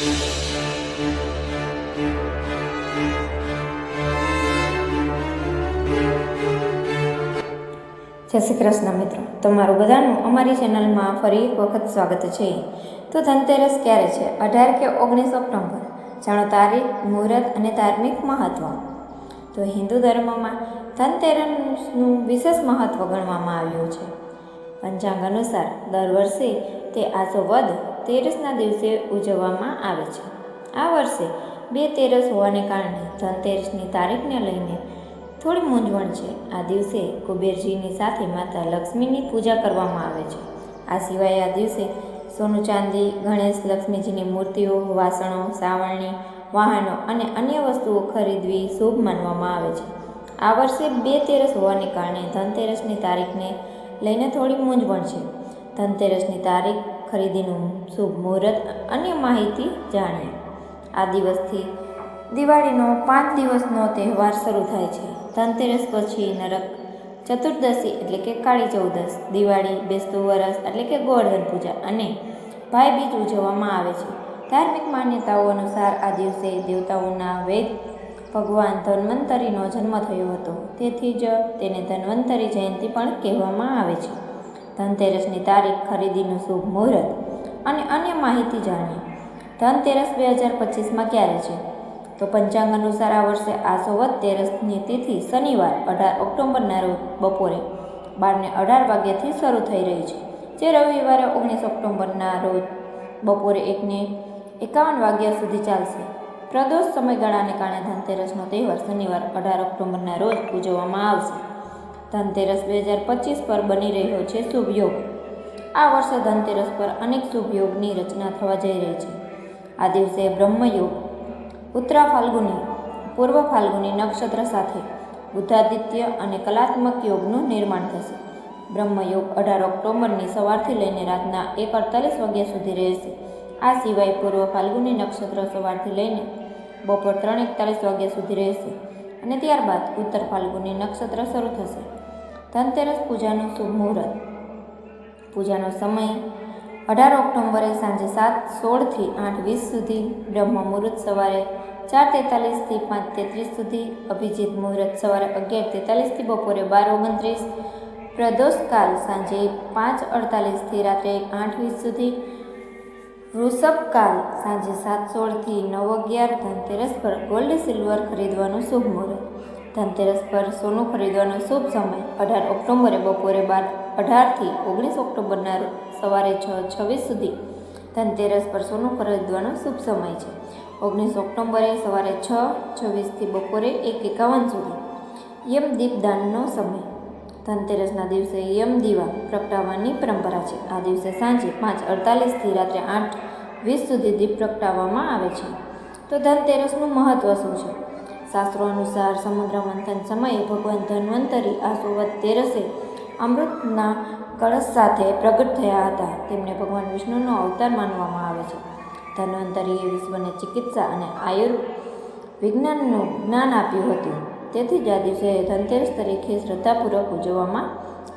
જય શ્રી કૃષ્ણ મિત્રો. તમારું બધાનું અમારી ચેનલમાં ફરી એક વખત સ્વાગત છે. તો ધનતેરસ ક્યારે છે? અઢાર કે ઓગણીસ ઓક્ટોબર? જાણો તારીખ, મુહૂર્ત અને ધાર્મિક મહત્ત્વ તો હિન્દુ ધર્મમાં ધનતેરસનું વિશેષ મહત્ત્વ ગણવામાં આવ્યું છે. પંચાંગ અનુસાર દર વર્ષે તે આસો વદ તેરસના દિવસે ઉજવવામાં આવે છે. આ વર્ષે બે તેરસ હોવાને કારણે ધનતેરસની તારીખને લઈને થોડી મૂંઝવણ છે. આ દિવસે કુબેરજીની સાથે માતા લક્ષ્મીની પૂજા કરવામાં આવે છે. આ સિવાય આ દિવસે સોનું ચાંદી, ગણેશ લક્ષ્મીજીની મૂર્તિઓ, વાસણો, સાવરણી, વાહનો અને અન્ય વસ્તુઓ ખરીદવી શુભ માનવામાં આવે છે. આ વર્ષે બે તેરસ હોવાને કારણે ધનતેરસની તારીખને લઈને થોડી મૂંઝવણ છે. ધનતેરસની તારીખ ખરીદીનું શુભ મુહૂર્ત, અન્ય માહિતી જાણીએ. આ દિવસથી દિવાળીનો પાંચ દિવસનો તહેવાર શરૂ થાય છે. ધનતેરસ પછી નરક, ચતુર્દશી એટલે કે કાળી ચૌદશ દિવાળી, બેસતું વરસ એટલે કે ગોવર્ધન પૂજા અને ભાઈ બીજ ઉજવવામાં આવે છે. ધાર્મિક માન્યતાઓ અનુસાર આ દિવસે દેવતાઓના વેદ ભગવાન ધન્વંતરીનો જન્મ થયો હતો. તેથી જ તેને ધન્વંતરી જયંતિ પણ કહેવામાં આવે છે. ધનતેરસની તારીખ ખરીદીનું શુભ મુહૂર્ત અને અન્ય માહિતી જાણીએ. ધનતેરસ બે હજાર પચીસમાં ક્યારે છે? તો પંચાંગ અનુસાર આ વર્ષે આસોવત તેરસની તિથિ શનિવાર, અઢાર ઓક્ટોબરના રોજ બપોરે બારને અઢાર વાગ્યાથી શરૂ થઈ રહી છે, જે રવિવારે ઓગણીસ ઓક્ટોબરના રોજ બપોરે એકને એકાવન વાગ્યા સુધી ચાલશે. પ્રદોષ સમયગાળાને કારણે ધનતેરસનો તહેવાર શનિવાર, અઢાર ઓક્ટોબરના રોજ ઉજવવામાં આવશે. ધનતેરસ બે હજાર પચીસ પર બની રહ્યો છે શુભ યોગ આ વર્ષે ધનતેરસ પર અનેક શુભ યોગની રચના થવા જઈ રહી છે. આ દિવસે બ્રહ્મયોગ, ઉત્તરા ફાલ્ગુની, પૂર્વ ફાલ્ગુની નક્ષત્ર સાથે બુદ્ધાદિત્ય અને કલાત્મક યોગનું નિર્માણ થશે. બ્રહ્મયોગ અઢાર ઓક્ટોબરની સવારથી લઈને રાતના એક અડતાલીસ વાગ્યા સુધી રહેશે. આ સિવાય પૂર્વ ફાલ્ગુની નક્ષત્ર સવારથી લઈને બપોર ત્રણ એકતાલીસ વાગ્યા સુધી રહેશે અને ત્યારબાદ ઉત્તર ફાલ્ગુની નક્ષત્ર શરૂ થશે. ધનતેરસ પૂજાનું શુભ મુહૂર્ત. પૂજાનો સમય અઢાર ઓક્ટોબરે સાંજે સાત, સોળથી આઠ વીસ સુધી, બ્રહ્મ મુહૂર્ત સવારે ચાર તેતાલીસથી પાંચ તેત્રીસ સુધી, અભિજીત મુહૂર્ત સવારે અગિયાર તેતાલીસથી બપોરે બાર ઓગણત્રીસ, પ્રદોષકાલ સાંજે પાંચ અડતાલીસથી રાત્રે આઠ વીસ સુધી, વૃષભકાલ સાંજે સાત, સોળથી નવ અગિયાર ધનતેરસ પર ગોલ્ડ સિલ્વર ખરીદવાનું શુભ મુહૂર્ત. ધનતેરસ પર સોનું ખરીદવાનો શુભ સમય. અઢાર ઓક્ટોબરે બપોરે બાર અઢારથી ઓગણીસ ઓક્ટોબરના સવારે છ, છવ્વીસ સુધી ધનતેરસ પર સોનું ખરીદવાનો શુભ સમય છે. ઓગણીસ ઓક્ટોબરે સવારે છ છવ્વીસથી બપોરે એક એકાવન સુધી યમ દીપદાનનો સમય. ધનતેરસના દિવસે યમ દીવા પ્રગટાવવાની પરંપરા છે. આ દિવસે સાંજે પાંચ અડતાલીસથી રાત્રે આઠ, વીસ સુધી દીપ પ્રગટાવવામાં આવે છે. તો ધનતેરસનું મહત્ત્વ શું છે? શાસ્ત્રો અનુસાર સમુદ્ર મંથન સમયે ભગવાન ધન્વંતરી આ સુવત તેરસે અમૃતના કળશ સાથે પ્રગટ થયા હતા. તેમને ભગવાન વિષ્ણુનો અવતાર માનવામાં આવે છે. ધન્વંતરીએ વિશ્વને ચિકિત્સા અને આયુર્વિજ્ઞાનનું જ્ઞાન આપ્યું હતું. તેથી જ આ દિવસે ધનતેરસ તરીકે શ્રદ્ધાપૂર્વક ઉજવવામાં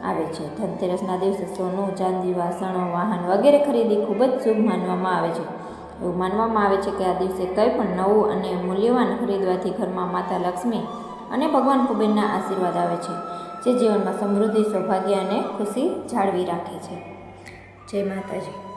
આવે છે. ધનતેરસના દિવસે સોનું, ચાંદી, વાસણો, વાહન વગેરે ખરીદી ખૂબ જ શુભ માનવામાં આવે છે. એવું માનવામાં આવે છે કે આ દિવસે કંઈ પણ નવું અને મૂલ્યવાન ખરીદવાથી ઘરમાં માતા લક્ષ્મી અને ભગવાન કુબેરના આશીર્વાદ આવે છે, જે જીવનમાં સમૃદ્ધિ, સૌભાગ્ય અને ખુશી જાળવી રાખે છે. જય માતાજી.